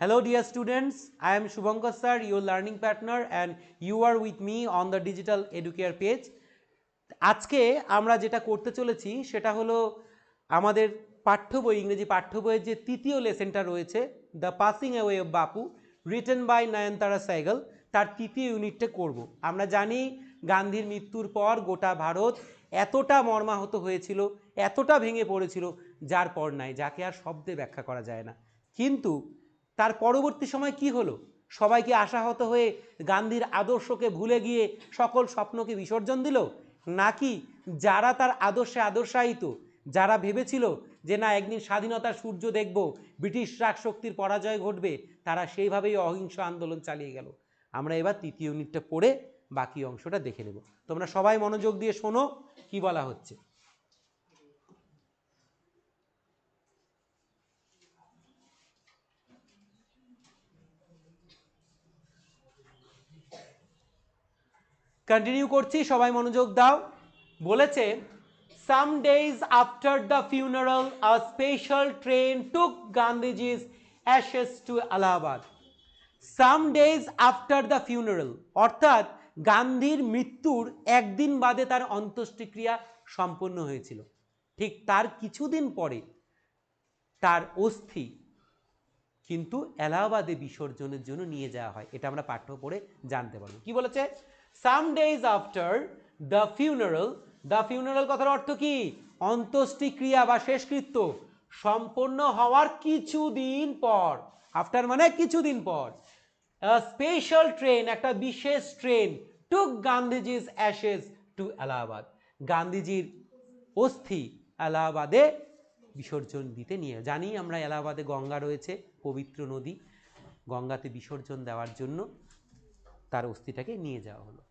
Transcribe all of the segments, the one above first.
Hello dear students, I am Shubhankar sir, your learning partner and you are with me on the digital educare page. আজকে আমরা যেটা করতে চলেছি সেটা হলো আমাদের পাঠ্য বই ইংরেজি পাঠ্য বইয়ের যে তৃতীয় লেসেনটা রয়েছে the passing away of Bapu written by Nayantara Sahgal তার তৃতীয় ইউনিটটা করব। আমরা জানি গান্ধীর মৃত্যুর পর গোটা ভারত এতটা মর্মাহত হয়েছিল এতটা ভেঙে পড়েছিল যার পর নাই যাকে আর শব্দে ব্যাখ্যা করা যায় না কিন্তু তার পরবর্তী সময় কি হলো? সবাইকে আশাহত হয়ে গান্ধীর আদর্শকে ভুলে গিয়ে সকল স্বপ্নকে বিসর্জন দিল? নাকি যারা তার আদর্শে আদর্শায়িত, যারা ভেবেছিল যে না, একদিন স্বাধীনতার সূর্য দেখব, ব্রিটিশ শক্তির পরাজয় ঘটবে, তারা সেইভাবেই অহিংস আন্দোলন চালিয়ে গেল। আমরা এবার তৃতীয় ইউনিটটা পড়ে বাকি অংশটা দেখে নেব। তোমরা সবাই মনোযোগ দিয়ে শোনো, কি বলা হচ্ছে। কন্টিনিউ করছি, সবাই মনোযোগ দাও। বলেছে some days after the funeral a special train took Gandhiji's ashes to Allahabad some days after the funeral অর্থাৎ গান্ধীর মৃত্যুর একদিন বাদে তার অন্ত্যেষ্টিক্রিয়া সম্পন্ন হয়েছিল। ঠিক তার কিছুদিন পরে তার অস্থি কিন্তু এলাহাবাদে বিসর্জনের জন্য নিয়ে যাওয়া হয়। এটা আমরা পাঠ্য পড়ে জানতে পারব। কি বলেছে? Some days after the funeral the funeral কথার অর্থ কি? অন্ত্যেষ্টিক্রিয়া বা শেষকৃত্য সম্পন্ন হওয়ার কিছুদিন পর। আফটার মানে কিছুদিন পর। স্পেশাল ট্রেন একটা বিশেষ train took Gandhiji's ashes to Allahabad গান্ধীজির অস্থি এলাহাবাদে বিসর্জন দিতে নিয়ে জানি আমরা এলাহাবাদে গঙ্গা রয়েছে, পবিত্র নদী। গঙ্গাতে বিসর্জন দেওয়ার জন্য তার অস্থিটাকে নিয়ে যাওয়া হলো।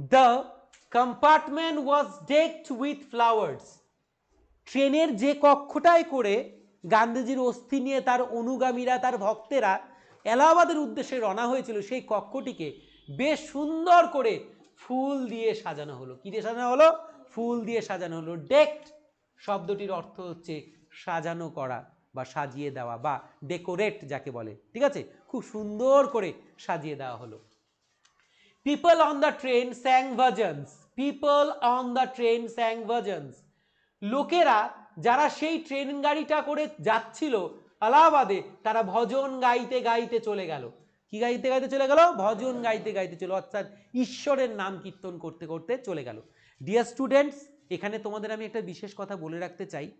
The compartment was decked with flowers ট্রেনের যে কক্ষটায় করে গান্ধীজির অস্থি নিয়ে তার অনুগামীরা, তার ভক্তেরা এলাহাবাদের উদ্দেশ্যে রওনা হয়েছিল, সেই কক্ষটিকে বেশ সুন্দর করে ফুল দিয়ে সাজানো হলো। কি দিয়ে সাজানো হলো? ফুল দিয়ে সাজানো হলো। ডেকড শব্দটির অর্থ হচ্ছে সাজানো করা বা সাজিয়ে দেওয়া বা ডেকোরেট যাকে বলে। ঠিক আছে? খুব সুন্দর করে সাজিয়ে দেওয়া হলো। People on the train sang bhajans people on the train sang bhajans লোকেরা যারা সেই ট্রেন গাড়িটা করে যাচ্ছিল আলাহাবাদে, তারা ভজন গাইতে গাইতে চলে গেল। কি গাইতে গাইতে চলে গেল? ভজন গাইতে গাইতে চলে অর্থাৎ ঈশ্বরের নাম কীর্তন করতে করতে চলে গেল। ডিয়ার স্টুডেন্টস এখানে তোমাদের আমি একটা বিশেষ কথা বলে রাখতে চাই।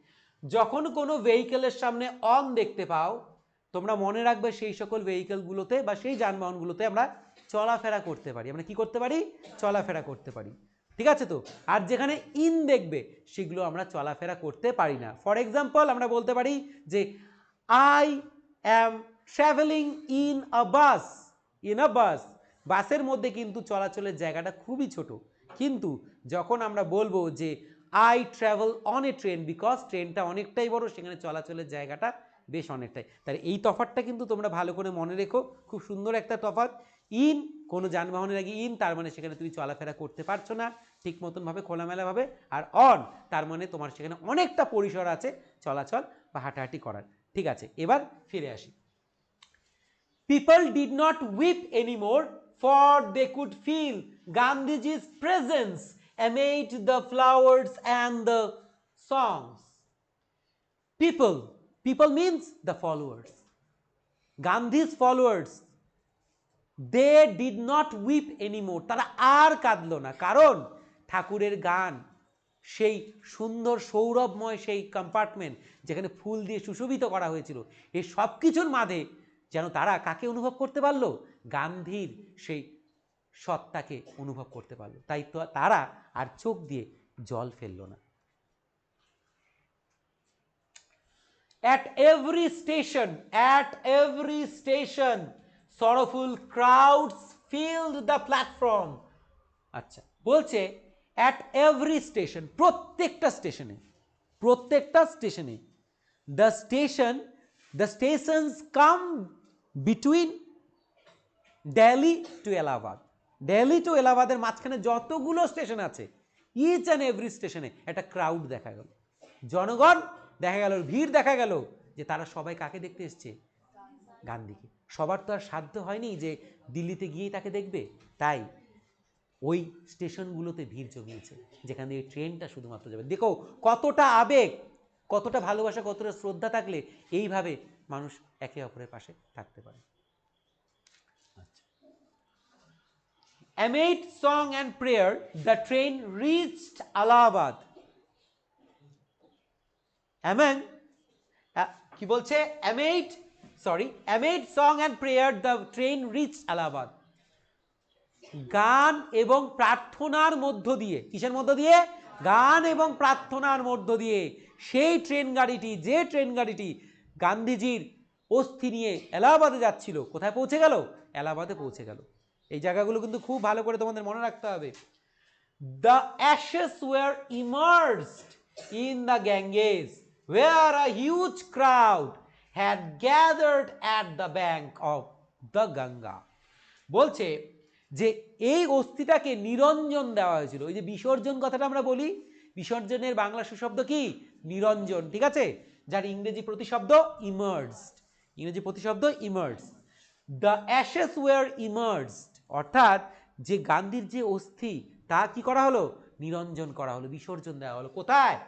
যখন কোনো ভেহিকেলের সামনে অন দেখতে পাও তোমরা মনে রাখবে সেই সকল ভেহিকেলগুলোতে বা সেই যানবাহনগুলোতে আমরা চলাফেরা করতে পারি। আমরা কি করতে পারি? চলাফেরা করতে পারি। ঠিক আছে তো? আর যেখানে ইন দেখবে, সেগুলো আমরা চলাফেরা করতে পারি না। ফর এক্সাম্পল আমরা বলতে পারি যে I am travelling in a bus in a bus বাসের মধ্যে কিন্তু চলাচলের জায়গাটা খুবই ছোট। কিন্তু যখন আমরা বলব যে I travel on a train because ট্রেনটা অনেকটাই বড় সেখানে চলাচলের জায়গাটা বেশ অনেকটাই। তাহলে এই তফাতটা কিন্তু তোমরা ভালো করে মনে রেখো খুব সুন্দর একটা তফাৎ। ইন কোনো যানবাহনের আগে ইন তার মানে সেখানে তুমি চলাফেরা করতে পারছ না ঠিক মতনভাবে খোলামেলাভাবে। আর অন তার মানে তোমার সেখানে অনেকটা পরিসর আছে চলাচল বা হাঁটাহাঁটি করার। ঠিক আছে এবার ফিরে আসি। People did not weep anymore, for they could feel Gandhiji's presence amid the flowers and the songs. People, people means the followers. Gandhi's followers, they did not weep anymore. তারা আর কাঁদলো না কারণ ঠাকুরের গান সেই সুন্দর সৌরভময় সেই কম্পার্টমেন্ট যেখানে ফুল দিয়ে সুশোভিত করা হয়েছিল এই সব কিছুর মাঝে যেন তারা কাকে অনুভব করতে পারল গান্ধীর সেই সত্তাকে অনুভব করতে পারল। তাই তো তারা আর চোখ দিয়ে জল ফেলল না। At every station, at every station, sorrowful crowds filled the platform. আচ্ছা বলছে অ্যাট এভরি স্টেশন প্রত্যেকটা স্টেশনে প্রত্যেকটা স্টেশনে the station the stations came between Delhi to Allahabad Delhi to এলাহাবাদের মাঝখানে যতগুলো স্টেশন আছে ইচ অ্যান্ড এভরি স্টেশনে একটা ক্রাউড দেখা গেল। জনগণ দেখা গেল, ভিড় দেখা গেল যে তারা সবাই কাকে দেখতে এসছে? গান্ধীকে। সবার তো আর সাধ্য হয়নি যে দিল্লিতে গিয়েই তাকে দেখবে। তাই ওই স্টেশনগুলোতে ভিড় জমিয়েছে, যেখান থেকে ট্রেনটা শুধুমাত্র যাবে। দেখো কতটা আবেগ, কতটা ভালোবাসা, কতটা শ্রদ্ধা থাকলে এইভাবে মানুষ একে অপরের পাশে থাকতে পারে। Amid song and prayer, the train reached Allahabad. Among, uh, কি বলছে amid sorry amid song and prayer the train reached Allahabad. গান এবং প্রার্থনার মধ্য দিয়ে কিসের মধ্য দিয়ে গান এবং প্রার্থনার মধ্য দিয়ে সেই ট্রেন গাড়িটি যে ট্রেন গাড়িটি গান্ধীজির অস্থি নিয়ে এলাহাবাদে যাচ্ছিল কোথায় পৌঁছে গেল এলাহাবাদে পৌঁছে গেল এই জায়গাগুলো কিন্তু খুব ভালো করে তোমাদের মনে রাখতে হবে। The ashes were immersed in the Ganges were a huge crowd had gathered at the bank of the Ganga বলছে যে, এই অস্থিটাকে নিরঞ্জন দেওয়া হয়েছিল। ওই যে বিসর্জন কথাটা আমরা বলি, বিসর্জনের বাংলা সুশব্দ কি? নিরঞ্জন, ঠিক আছে? যার ইংরেজি প্রতিশব্দ ইমার্সড ইংরেজি প্রতিশব্দ immerse the ashes were immersed অর্থাৎ যে গান্ধীর যে অস্থি, তা কি করা হলো? নিরঞ্জন করা হলো, বিসর্জন দেওয়া হলো। কোথায়?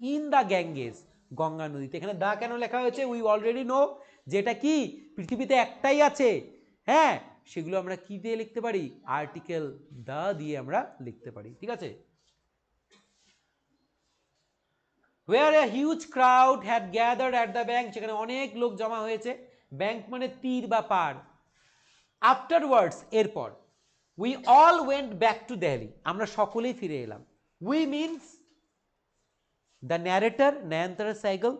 ইন দ্য গ্যাঙ্গেস গঙ্গা নদীতে। এখানে দা কেন লেখা হয়েছে? উই অলরেডি নো যেটা কি? পৃথিবীতে একটাই আছে। হ্যাঁ সেগুলো আমরা কি দিয়ে লিখতে পারি? আর্টিকেল দা দিয়ে আমরা লিখতে পারি। ঠিক আছে? Were a huge crowd had gathered at the bank সেখানে অনেক লোক জমা হয়েছে। ব্যাংক মানে তীর বা পার আফটারওয়ার্ডস এরপর we all went back to Delhi আমরা সকলেই ফিরে এলাম। We means the narrator Nayantara Sahgal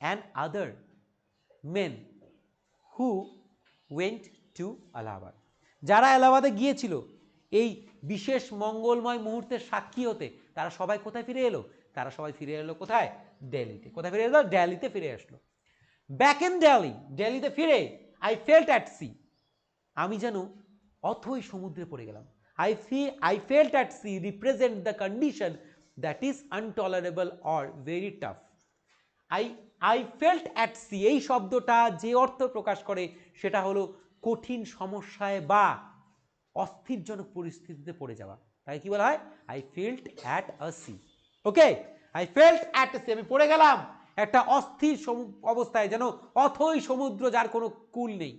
and other men who went to Allahabad যারা এলাহাবাদে গিয়েছিল, এই বিশেষ মঙ্গলময় মুহূর্তের সাক্ষী হতে, তারা সবাই কোথায় ফিরে এলো? তারা সবাই ফিরে এলো কোথায়? দিল্লিতে। কোথায় ফিরে এলো? দিল্লিতে ফিরে আসলো। ব্যাক ইন দিল্লি দিল্লিতে ফিরে আই ফেল্ট অ্যাট সি আমি যেন অথই সমুদ্রে পড়ে গেলাম। I fe I felt at sea represent the condition that is untolerable or very tough I I felt at sea এই শব্দটা যে অর্থ প্রকাশ করে সেটা হলো কঠিন সমস্যায় বা অস্থিরজনক পরিস্থিতিতে পড়ে যাওয়া। তাই কি বলা হয়? I felt at a sea okay I felt at sea আমি পড়ে গেলাম। একটা অস্থির অবস্থায় যেন অথই সমুদ্র যার কোনো কুল নেই।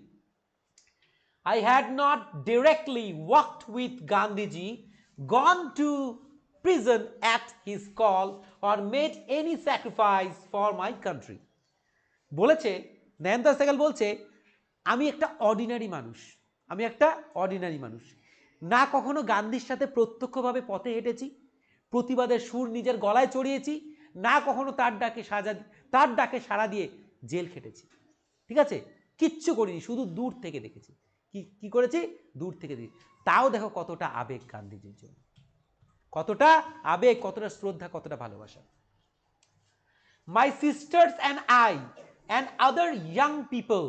I had not directly walked with Gandhiji, gone to prison at his call, or made any sacrifice for my country. বলেছে নয়নদাস সেগাল বলছে আমি একটা অর্ডিনারি মানুষ আমি একটা অর্ডিনারি মানুষ। না কখনো গান্ধীর সাথে প্রত্যক্ষভাবে পথে হেঁটেছি প্রতিবাদের সুর নিজের গলায় চড়িয়েছি না কখনো তার ডাকে সাজা তার ডাকে সাড়া দিয়ে জেল খেটেছি। ঠিক আছে? কিচ্ছু করিনি শুধু দূর থেকে দেখেছি। কি কি করেছি? দূর থেকে দেখি তাও দেখো কতটা আবেগ গান্ধীজির জন্য। কতটা আবেগ, কতটা শ্রদ্ধা, কতটা ভালোবাসা। My sisters and I and other young people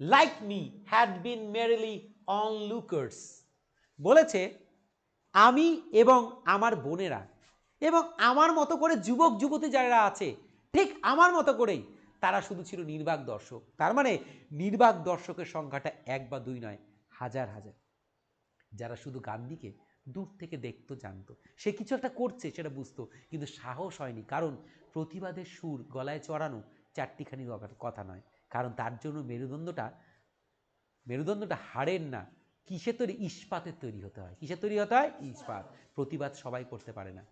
like me had been merely onlookers. বলেছে, আমি এবং আমার বোনেরা এবং আমার মতো করে যুবক যুবতী যারা আছে, ঠিক আমার মতো করেই তারা শুধু ছিল নির্বাক দর্শক। তার মানে নির্বাক দর্শকের সংখ্যাটা এক বা দুই নয়, হাজার হাজার। যারা শুধু গান্ধীকে দূর থেকে দেখতো, জানতো। সে কিছু একটা করছে, সেটা বুঝতো, কিন্তু সাহস হয়নি। কারণ প্রতিবাদের সুর গলায় চড়ানো চারটিখানি কথা- নয়। কারণ তার জন্য মেরুদণ্ডটা মেরুদণ্ডটা হাড়ের না, কিসের তৈরি? ইস্পাতের তৈরি হতে হয়। কিসের তৈরি হতে হয়? ইস্পাত। প্রতিবাদ সবাই করতে পারে না।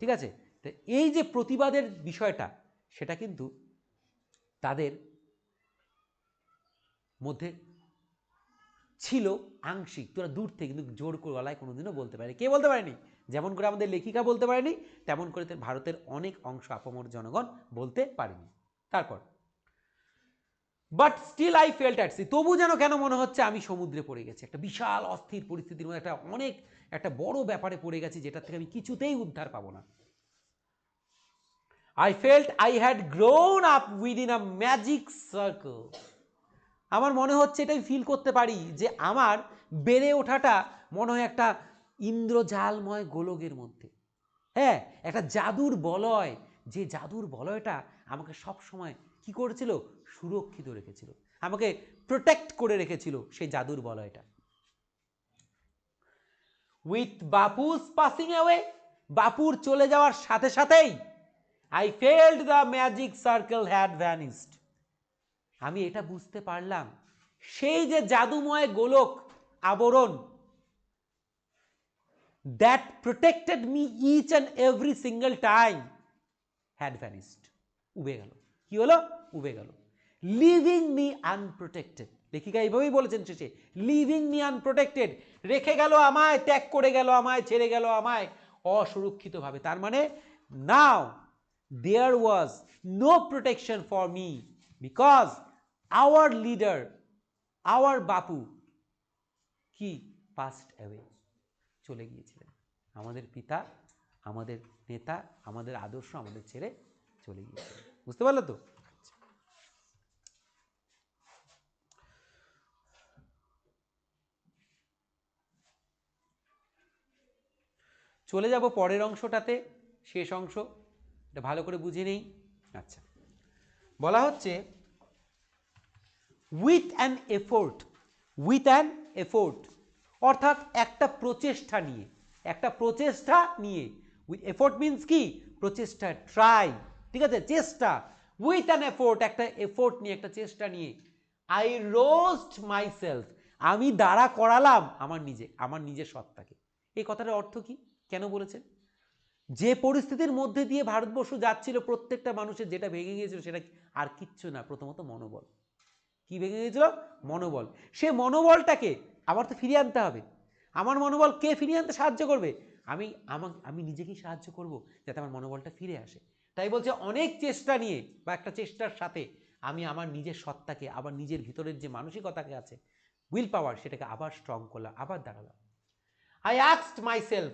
ঠিক আছে? তো এই যে প্রতিবাদের বিষয়টা, সেটা কিন্তু তাদের মধ্যে ছিল আংশিক, তোরা দূর থেকে কিন্তু জোর গলায় কোনোদিনও বলতে পারেনি। কে বলতে পারেনি? যেমন করে আমাদের লেখিকা বলতে পারেনি, তেমন করে ভারতের অনেক অংশ আপামর জনগণ বলতে পারেনি। তারপর but still I felt at তবু যেন কেন মনে হচ্ছে আমি সমুদ্রে পড়ে গেছি? একটা বিশাল অস্থির পরিস্থিতির মধ্যে একটা অনেক, একটা বড় ব্যাপারে পড়ে গেছি যেটার থেকে আমি কিছুতেই উদ্ধার পাবো না। I I had grown up within a magic circle আমার মনে হচ্ছে এটাই ফিল করতে পারি যে আমার বেড়ে ওঠাটা মনে হয় একটা ইন্দ্রজালময় গোলকের মধ্যে। হ্যাঁ একটা জাদুর বলয়। যে জাদুর বলয়টা আমাকে সব সময় কি করেছিল? সুরক্ষিত রেখেছিল। আমাকে প্রোটেক্ট করে রেখেছিল সেই জাদুর বলয়টা। উইথ বাপুস পাসিং অ্যাওয়ে বাপুর চলে যাওয়ার সাথে সাথেই I felt the magic circle had vanished আমি এটা বুঝতে পারলাম। সেই যে জাদুময় গোলক আবরণ that protected me each and every single time had vanished উবে গেল। কি হলো? উবে গেল। লিভিং মি আনপ্রোটেক্টেড লেখিকা এইভাবেই বলেছেন শেষে। লিভিং মি আনপ্রোটেক্টেড রেখে গেল আমায়, ত্যাগ করে গেল আমায়, ছেড়ে গেল আমায়, অসুরক্ষিতভাবে। তার মানে now there was no protection for me because our leader our Bapu কি পাস্ট অ্যাওয়ে চলে গিয়েছিলেন। আমাদের পিতা, আমাদের নেতা, আমাদের আদর্শ, আমাদের ছেড়ে চলে গিয়েছিলেন। বুঝতে পারল তো? চলে যাব পরের অংশটাতে, শেষ অংশ। এটা ভালো করে বুঝে নেই। আচ্ছা। বলা হচ্ছে with an effort with an effort অর্থাৎ একটা প্রচেষ্টা নিয়ে, একটা প্রচেষ্টা নিয়ে। উইথ এফোর্ট মিন্স কি? প্রচেষ্টা ট্রাই ঠিক আছে? চেষ্টা। উইথ অ্যান এফোর্ট একটা এফোর্ট নিয়ে, একটা চেষ্টা নিয়ে। আই রোস্ট মাইসেলফ আমি দাঁড়া করালাম আমার নিজে, আমার নিজের সত্তাকে। এই কথাটার অর্থ কি? কেন বলেছেন? যে পরিস্থিতির মধ্যে দিয়ে ভারতবর্ষ যাচ্ছিল, প্রত্যেকটা মানুষের যেটা ভেঙে গিয়েছিল সেটা আর কিচ্ছু না, প্রথমত মনোবল। কি ভেঙে গিয়েছিল? মনোবল। সে মনোবলটাকে আবার তো ফিরিয়ে আনতে হবে। আমার মনোবল কে ফিরিয়ে আনতে সাহায্য করবে? আমি, আমার, আমি নিজেকেই সাহায্য করব যাতে আমার মনোবলটা ফিরে আসে। তাই বলছে, অনেক চেষ্টা নিয়ে বা একটা চেষ্টার সাথে আমি আমার নিজের সত্তাকে, আবার নিজের ভিতরের যে মানসিকতাকে আছে উইল পাওয়ার সেটাকে আবার স্ট্রং করলাম, আবার দাঁড়ালাম। I আক্সড myself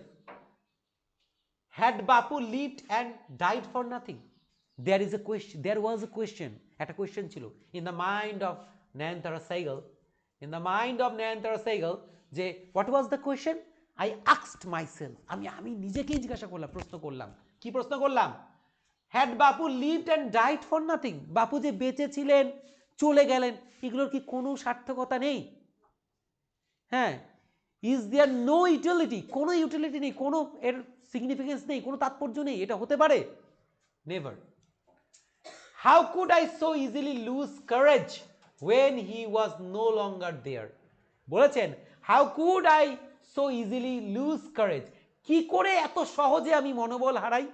had Bapu lived and died for nothing there is a question there was a question একটা কোয়েশ্চেন ছিল in the mind of Nayantara Sahgal in the mind of Nayantara Sahgal যে what was the question I আক্সড myself আমি আমি নিজেকেই জিজ্ঞাসা করলাম, প্রশ্ন করলাম। কি প্রশ্ন করলাম? Had Bapu lived and died for nothing Bapu যে বেঁচে ছিলেন, চলে গেলেন, এগুলোর কি কোনো সার্থকতা নেই? হ্যাঁ ইজ দেয়ার নো ইউটিলিটি কোনো ইউটিলিটি নেই, কোনো এর সিগনিফিকেন্স নেই, কোনো তাৎপর্য নেই, এটা হতে পারে? Never how could I so easily lose courage when he was no longer there বলেছেন how could I so easily lose courage কি করে এত সহজে আমি মনোবল হারাই?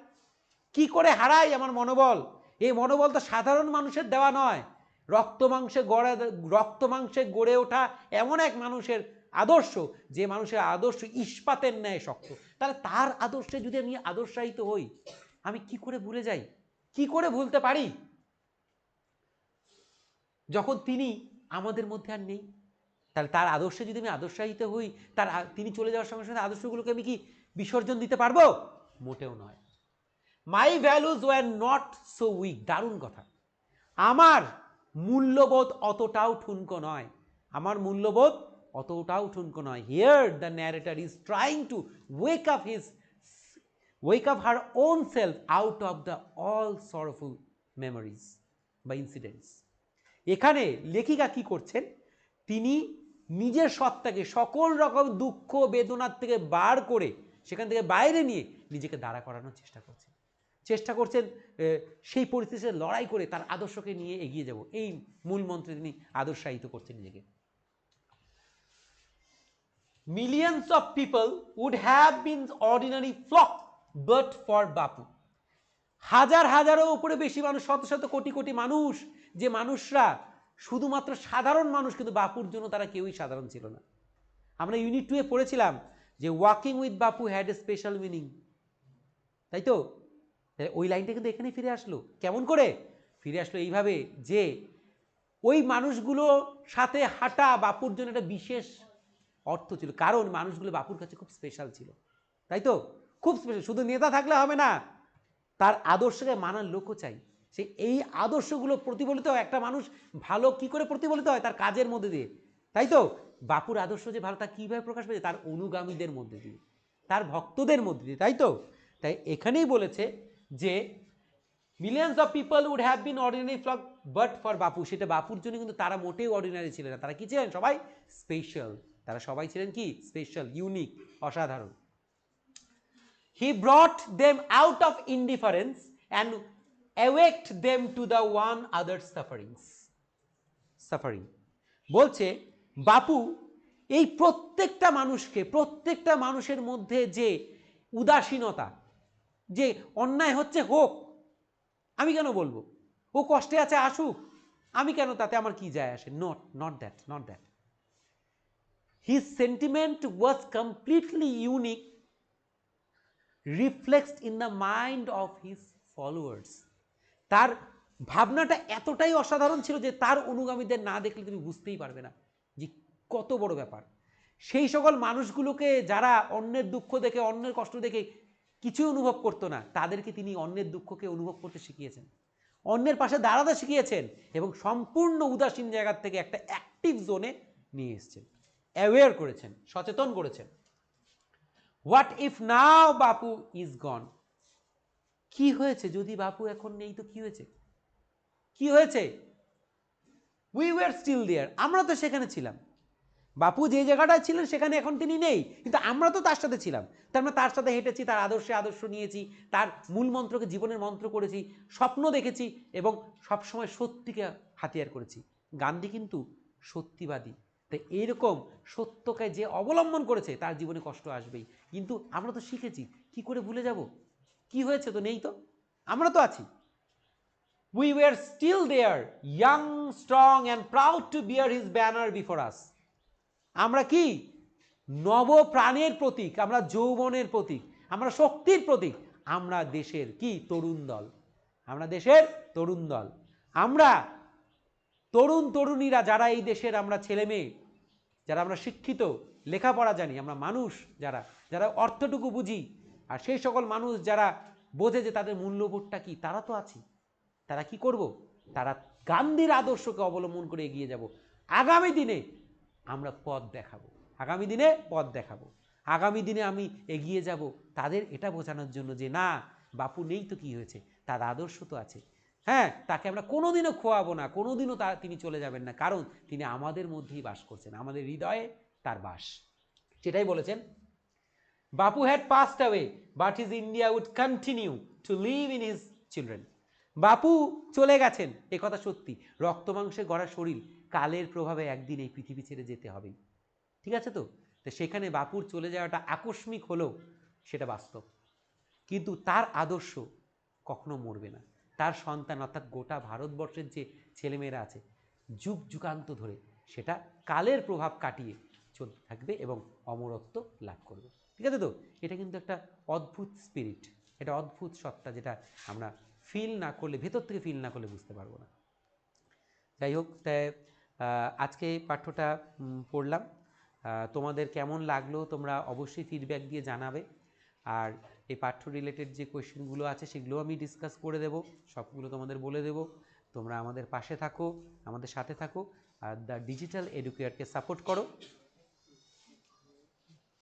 কি করে হারাই আমার মনোবল? এই মনোবল তো সাধারণ মানুষের দেওয়া নয়। রক্ত মাংসে গড়ে রক্ত মাংসে গড়ে ওঠা এমন এক মানুষের আদর্শ, যে মানুষের আদর্শ ইস্পাতের ন্যায় শক্ত। তাহলে তার আদর্শে যদি আমি আদর্শায়িত হই, আমি কি করে ভুলে যাই? কি করে ভুলতে পারি? যখন তিনি আমাদের মধ্যে আর নেই, তাহলে তার আদর্শে যদি আমি আদর্শায়িত হই, তার তিনি চলে যাওয়ার সঙ্গে সঙ্গে আদর্শগুলোকে আমি কি বিসর্জন দিতে পারব? মোটেও নয়। My values were not so weak দারুণ কথা। আমার মূল্যবোধ অতটাও ঠুনকো নয়। আমার মূল্যবোধ অতটাও ঠুনকো নয়। Here the narrator is trying to wake up his wake up her own self out of the all sorrowful memories বা ইনসিডেন্টস এখানে লেখিকা কি করছেন? তিনি নিজের সত্তাকে সকল রকম দুঃখ, বেদনার থেকে বার করে সেখান থেকে বাইরে নিয়ে নিজেকে দাঁড়া করানোর চেষ্টা করছেন। চেষ্টা করছেন সেই পরিস্থিতিতে লড়াই করে তার আদর্শকে নিয়ে এগিয়ে যাব। এই মূল মন্ত্রে তিনি আদর্শায়িত করছেন নিজেকে। Millions of people would have been ordinary flock, but for বাপু হাজার হাজারও উপরে বেশি মানুষ, শত শত কোটি কোটি মানুষ, যে মানুষরা শুধুমাত্র সাধারণ মানুষ, কিন্তু বাপুর জন্য তারা কেউই সাধারণ ছিল না। আমরা ইউনিট টুয়ে পড়েছিলাম যে walking with Bapu had a special meaning তাই তো? ওই লাইনটা কিন্তু এখানে ফিরে আসলো। কেমন করে? ফিরে আসলো এইভাবে যে ওই মানুষগুলো সাথে হাঁটা বাপুর জন্য একটা বিশেষ অর্থ ছিল। কারণ মানুষগুলো বাপুর কাছে খুব স্পেশাল ছিল। তাই তো? খুব স্পেশাল শুধু নেতা থাকলে হবে না। তার আদর্শকে মানার লোকও চাই। সে এই আদর্শগুলো প্রতিফলিত হয়। একটা মানুষ ভালো কি করে প্রতিফলিত হয়? তার কাজের মধ্যে দিয়ে। তাই তো? বাপুর আদর্শ যে ভালো, তা কীভাবে প্রকাশ পেয়েছে? তার অনুগামীদের মধ্যে দিয়ে। তার ভক্তদের মধ্যে দিয়ে। তাই তো? তাই এখানেই বলেছে যে millions of people would have been ordinary flock but for Bapu. সেটা বাপুর জন্য কিন্তু তারা মোটেই অর্ডিনারি ছিলেন না। তারা কি ছিলেন? সবাই স্পেশাল তারা সবাই ছিলেন কি? স্পেশাল ইউনিক অসাধারণ। He brought them out of indifference and awaked them to the one other sufferings suffering বলছে, বাপু, এই প্রত্যেকটা মানুষকে, প্রত্যেকটা মানুষের মধ্যে যে উদাসীনতা, যে অন্যায় হচ্ছে হোক, আমি কেন বলব? ও কষ্টে আছে, আসুক। আমি কেন তাতে আমার কি যায় আসে? Not not that not that his sentiment was completely unique reflexed in the mind of his followers তার ভাবনাটা এতটাই অসাধারণ ছিল যে তার অনুগামীদের না দেখলে তুমি বুঝতেই পারবে না যে কত বড় ব্যাপার। সেই সকল মানুষগুলোকে যারা অন্যের দুঃখ দেখে, অন্যের কষ্ট দেখে কিছুই অনুভব করতো না, তাদেরকে তিনি অন্যের দুঃখকে অনুভব করতে শিখিয়েছেন। অন্যের পাশে দাঁড়াতে শিখিয়েছেন এবং সম্পূর্ণ উদাসীন জায়গার থেকে একটা অ্যাক্টিভ জোনে নিয়ে এসেছেন। অ্যাওয়্যার করেছেন, সচেতন করেছেন। What if now Bapu is গন কি হয়েছে? যদি বাপু এখন নেই তো কি হয়েছে? কি হয়েছে? উই ওয়ার স্টিল দেয়ার আমরা তো সেখানে ছিলাম। বাপু যে জায়গাটায় ছিলেন, সেখানে এখন তিনি নেই। কিন্তু আমরা তো তার সাথে ছিলাম। তার মানে তার সাথে হেঁটেছি, তার আদর্শে আদর্শ নিয়েছি, তার মূল মন্ত্রকে, জীবনের মন্ত্র করেছি, স্বপ্ন দেখেছি এবং সবসময় সত্যিকে হাতিয়ার করেছি। গান্ধী কিন্তু সত্যিবাদী। তাই এইরকম সত্যকে যে অবলম্বন করেছে, তার জীবনে কষ্ট আসবেই। কিন্তু আমরা তো শিখেছি, কি করে ভুলে যাব? কি হয়েছে তো নেই তো? আমরা তো আছি। We were still there young strong and proud to bear his banner before us আমরা কি? নব প্রাণের প্রতীক, আমরা যৌবনের প্রতীক, আমরা শক্তির প্রতীক, আমরা দেশের কি? তরুণ দল। আমরা দেশের তরুণ দল। আমরা তরুণ তরুণীরা যারা এই দেশের আমরা ছেলে মেয়ে, যারা আমরা শিক্ষিত, লেখাপড়া জানি, আমরা মানুষ যারা যারা অর্থটুকু বুঝি, আর সেই সকল মানুষ যারা বোঝে যে তাদের মূল্যবোধটা কি, তারা তো আছি। তারা কি করব? তারা গান্ধীর আদর্শকে অবলম্বন করে এগিয়ে যাব। আগামী দিনে আমরা পথ দেখাবো। আগামী দিনে পথ দেখাবো। আগামী দিনে আমি এগিয়ে যাব। তাদের এটা বোঝানোর জন্য যে না, বাপু নেই তো কি হয়েছে? তার আদর্শ তো আছে। হ্যাঁ তাকে আমরা কোনোদিনও খোয়াবো না, কোনোদিনও তা তিনি চলে যাবেন না। কারণ তিনি আমাদের মধ্যেই বাস করছেন, আমাদের হৃদয়ে তার বাস। সেটাই বলেছেন Bapu had passed away but his India would continue to live in his children Bapu চলে গেছেন, এ কথা সত্যি। রক্তমাংসে গড়া শরীর, কালের প্রভাবে একদিন এই পৃথিবী ছেড়ে যেতে হবেই ঠিক আছে তো? তো সেখানে বাপুর চলে যাওয়াটা আকস্মিক হলেও সেটা বাস্তব। কিন্তু তার আদর্শ কখনো মরবে না। তার সন্তান অর্থাৎ গোটা ভারতবর্ষের যে ছেলেমেয়েরা আছে, যুগ যুগান্ত ধরে সেটা কালের প্রভাব কাটিয়ে চলতে থাকবে এবং অমরত্ব লাভ করবে। ঠিক আছে তো? এটা কিন্তু একটা অদ্ভুত স্পিরিট এটা অদ্ভুত সত্তা যেটা আমরা ফিল না করলে, ভেতর থেকে ফিল না করলে বুঝতে পারব না। যাই হোক তাই আজকে পাঠ্যটা পড়লাম। তোমাদের কেমন লাগল তোমরা অবশ্যই ফিডব্যাক দিয়ে জানাবে। আর এই পাঠ্য রিলেটেড যে কোয়েশ্চেনগুলো আছে সেগুলো আমি ডিসকাস করে দেব, সবগুলো তোমাদের বলে দেব। তোমরা আমাদের পাশে থাকো, আমাদের সাথে থাকো, আর দ্য ডিজিটাল এডুকেয়ারকে সাপোর্ট করো।